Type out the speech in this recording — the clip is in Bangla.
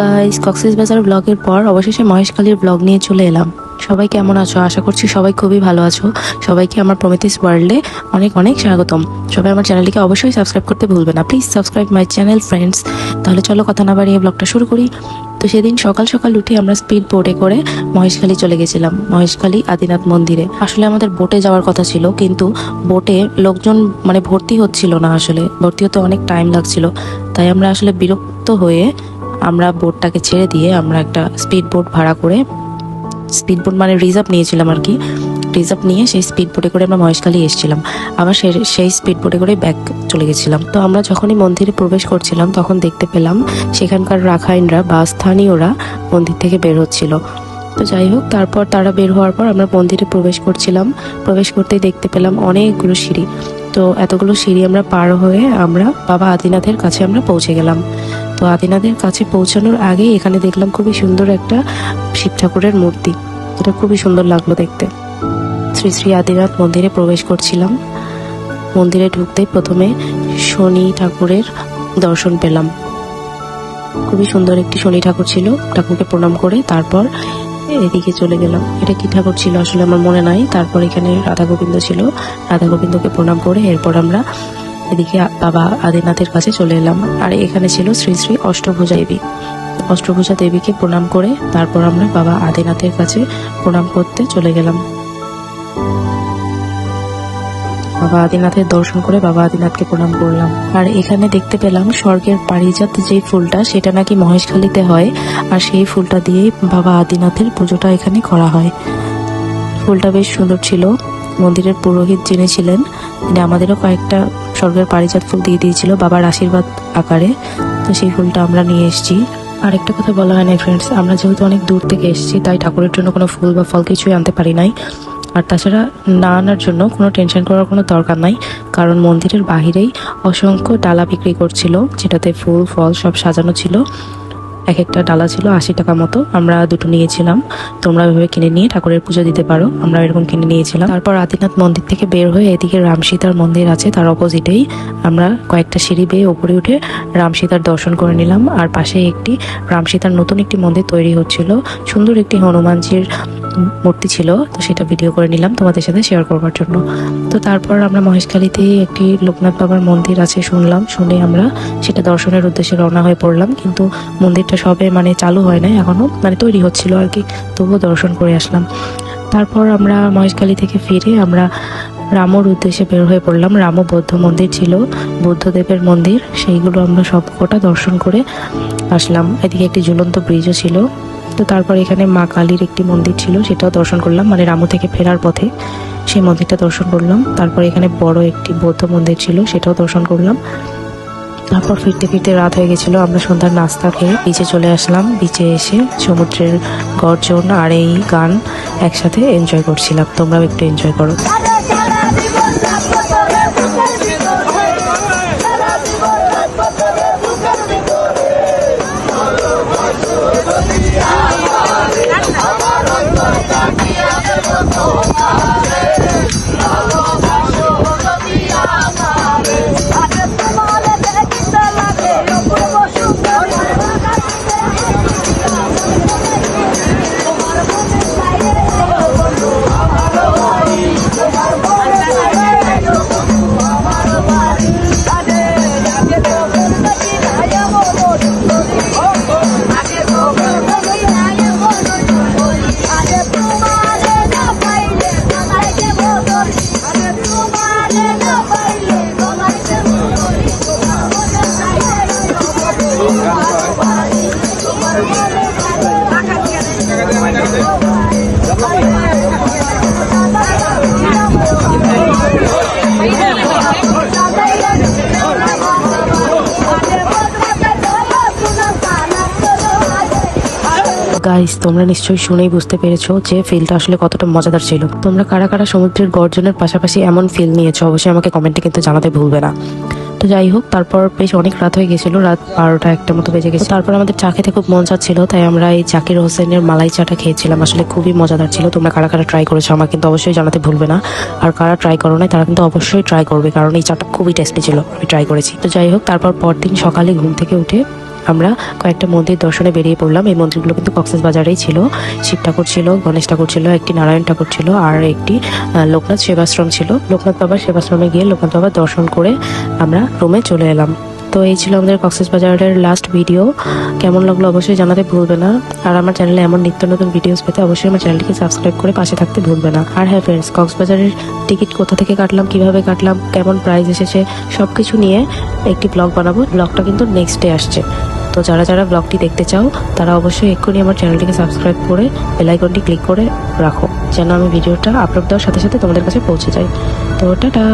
গাইস কক্সেস বাজার ব্লগের পর অবশেষে মহেশখালীর ব্লগ নিয়ে চলে এলাম। সবাই কেমন আছো? আশা করছি সবাই খুবই ভালো আছো। সবাইকে আমার প্রমিতিস ওয়ার্ল্ডে অনেক অনেক স্বাগতম। সবাই আমার চ্যানেলটিকে অবশ্যই সাবস্ক্রাইব করতে ভুলবে না। Please subscribe my channel friends তাহলে চলো কথা না বাড়িয়ে ব্লগটা শুরু করি। তো সেদিন সকাল সকাল উঠে আমরা স্পিড বোটে করে মহেশখালী চলে গেছিলাম। মহেশখালী আদিনাথ মন্দিরে। আসলে আমাদের বোটে যাওয়ার কথা ছিল, কিন্তু বোটে লোকজন মানে ভর্তি হচ্ছিল না আসলে। ভর্তি হতে অনেক টাইম লাগছিল। তাই আমরা আসলে বিরক্ত হয়ে আমরা বোটটাকে ছেড়ে দিয়ে আমরা একটা স্পিড বোট ভাড়া করে স্পিড বোট মানে রিজার্ভ নিয়েছিলাম আর কি। রিজার্ভ নিয়ে সেই স্পিড বোটে করে আমরা মহেশখালী এসেছিলাম। আবার সেই সেই স্পিড বোটে করে ব্যাক চলে গেছিলাম। তো আমরা যখনই মন্দিরে প্রবেশ করছিলাম, তখন দেখতে পেলাম সেখানকার রাখাইনরা বা স্থানীয়রা মন্দির থেকে বের হচ্ছিল। তো যাই হোক, তারপর তারা বের হওয়ার পর আমরা মন্দিরে প্রবেশ করছিলাম। প্রবেশ করতেই দেখতে পেলাম অনেকগুলো সিঁড়ি। তো এতগুলো সিঁড়ি আমরা পার হয়ে আমরা বাবা আদিনাথের কাছে আমরা পৌঁছে গেলাম। তো আদিনাদের কাছে পৌঁছানোর আগেই এখানে দেখলাম খুবই সুন্দর একটা শিব ঠাকুরের মূর্তি। এটা খুবই সুন্দর লাগল দেখতে। শ্রী শ্রী আদিনাথ মন্দিরে প্রবেশ করছিলাম। মন্দিরে ঢুকতেই প্রথমে শনি ঠাকুরের দর্শন পেলাম। খুবই সুন্দর একটি শনি ঠাকুর ছিল, ঠাকুরকে প্রণাম করে তারপর এদিকে চলে গেলাম। এটা কি ঠাকুর ছিল আসলে আমার মনে নাই। তারপর এখানে রাধা গোবিন্দ ছিল। রাধা গোবিন্দকে প্রণাম করে এরপর আমরা এদিকে বাবা আদিনাথের কাছে চলে এলাম। আর এখানে ছিল শ্রী শ্রী অষ্টভুজা দেবী। অষ্টভুজা দেবীকে প্রণাম করে তারপর আমরা বাবা আদিনাথের কাছে প্রণাম করতে চলে গেলাম। বাবা আদিনাথের দর্শন করে বাবা আদিনাথকে প্রণাম করলাম। আর এখানে দেখতে পেলাম স্বর্গের পারিজাত যে ফুলটা, সেটা নাকি মহেশখালীতে হয়। আর সেই ফুলটা দিয়েই বাবা আদিনাথের পুজোটা এখানে করা হয়। ফুলটা বেশ সুন্দর ছিল। মন্দিরের পুরোহিত যিনি ছিলেন, তিনি আমাদেরও কয়েকটা স্বর্গের পারিজাত ফুল দিয়ে দিয়েছিল বাবার আশীর্বাদ আকারে। তো সেই ফুলটা আমরা নিয়ে এসেছি। আর একটা কথা বলা হয় না ফ্রেন্ডস আমরা যেহেতু অনেক দূর থেকে এসেছি, তাই ঠাকুরের জন্য কোনো ফুল বা ফল কিছুই আনতে পারি নাই। আর তাছাড়া না আনার জন্য কোনো টেনশন করার কোনো দরকার নাই, কারণ মন্দিরের বাহিরেই অসংখ্য ডালা বিক্রি করছিল, যেটাতে ফুল, ফল সব সাজানো ছিল। এক একটা ডালা ছিল আশি টাকা মতো, আমরা দুটো নিয়েছিলাম। তোমরা ওইভাবে কিনে নিয়ে ঠাকুরের পুজো দিতে পারো, আমরা এরকম কিনে নিয়েছিলাম। তারপর আদিনাথ মন্দির থেকে বের হয়ে এদিকে রাম সীতার মন্দির আছে, তার অপোজিটেই আমরা কয়েকটা সিঁড়ি বেয়ে ওপরে উঠে রাম সীতার দর্শন করে নিলাম। আর পাশে একটি, রাম সীতার নতুন একটি মন্দির তৈরি হচ্ছিল। সুন্দর একটি হনুমানজির মূর্তি ছিল, তো সেটা ভিডিও করে নিলাম তোমাদের সাথে শেয়ার করবার জন্য। তো তারপর আমরা মহেশখালীতে একটি লোকনাথ বাবার মন্দির আছে শুনলাম, শুনে আমরা সেটা দর্শনের উদ্দেশ্যে রওনা হয়ে পড়লাম। কিন্তু মন্দিরটা সবে মানে চালু হয় নাই, এখনও মানে তৈরি হচ্ছিল আর কি, তবুও দর্শন করে আসলাম। তারপর আমরা মহেশখালী থেকে ফিরে আমরা রামর উদ্দেশ্যে বের হয়ে পড়লাম। রামও বৌদ্ধ মন্দির ছিল, বুদ্ধদেবের মন্দির, সেইগুলো আমরা সব কটা দর্শন করে আসলাম। এদিকে একটি ঝুলন্ত ব্রিজও ছিল তো তারপর এখানে মা কালীর একটি মন্দির ছিল, সেটাও দর্শন করলাম। মানে রামু থেকে ফেরার পথে সেই মন্দিরটা দর্শন করলাম। তারপর এখানে বড় একটি বৌদ্ধ মন্দির ছিল, সেটাও দর্শন করলাম। তারপর ফিরতে ফিরতে রাত হয়ে গেছিল, আমরা সন্ধ্যার নাস্তা খেয়ে বিচে চলে আসলাম। বিচে এসে সমুদ্রের গর্জন আর এই গান একসাথে এনজয় করছিলাম। তোমরাও একটু এনজয় করো। গাইস তোমরা নিশ্চয়ই শুনেই বুঝতে পেরেছ যে ফিলটা আসলে কতটা মজাদার ছিল। তোমরা কারা কারা সমুদ্রের গর্জনের পাশাপাশি এমন ফিল নিয়েছো, অবশ্যই আমাকে কমেন্টে কিন্তু জানাতে ভুলবে না। তো যাই হোক, তারপর বেশ অনেক রাত হয়ে গেছিল, রাত বারোটা একটা মতো বেজে গেছে। তারপর আমাদের চা খেতে খুব মন ছিল তাই আমরা এই জাকির হোসেনের মালাই চাটা খেয়েছিলাম। আসলে খুবই মজাদার ছিল, তোমরা কারা কারা ট্রাই করেছ আমার কিন্তু অবশ্যই জানাতে ভুলবে না। আর কারা ট্রাই করো না তারা কিন্তু অবশ্যই ট্রাই করবে, কারণ এই চাটা খুবই টেস্টি ছিল, আমি ট্রাই করেছি। তো যাই হোক, তারপর পরদিন সকালে ঘুম থেকে উঠে আমরা কয়েকটা মন্দির দর্শনে বেরিয়ে পড়লাম। এই মন্দিরগুলো কিন্তু কক্সেস বাজারেই ছিল। শিব ঠাকুর ছিল, গণেশ ঠাকুর ছিল, একটি নারায়ণ ঠাকুর ছিল, আর একটি লোকনাথ সেবাশ্রম ছিল। লোকনাথ বাবার সেবাশ্রমে গিয়ে লোকনাথ বাবার দর্শন করে আমরা রুমে চলে এলাম। তো এই ছিল আমাদের কক্সেস বাজারের লাস্ট ভিডিও কেমন লাগল অবশ্যই জানাতে ভুলবে না। আর আমার চ্যানেলে এমন নিত্য নতুন ভিডিওস পেতে অবশ্যই আমার চ্যানেলটিকে সাবস্ক্রাইব করে পাশে থাকতে ভুলবে না। আর হ্যাঁ ফ্রেন্ডস কক্সবাজারের টিকিট কোথা থেকে কাটলাম, কীভাবে কাটলাম, কেমন প্রাইস এসেছে সব কিছু নিয়ে একটি ব্লগ বানাবো। ব্লগটা কিন্তু নেক্সট ডে আসছে। তো যারা যারা ব্লগটি দেখতে চাও, তারা অবশ্যই এক্ষুনি আমার চ্যানেলটিকে সাবস্ক্রাইব করে বেলাইকনটি ক্লিক করে রাখো, যেন আমি ভিডিওটা আপলোড দেওয়ার সাথে সাথে তোমাদের কাছে পৌঁছে যাই। তো টাটা!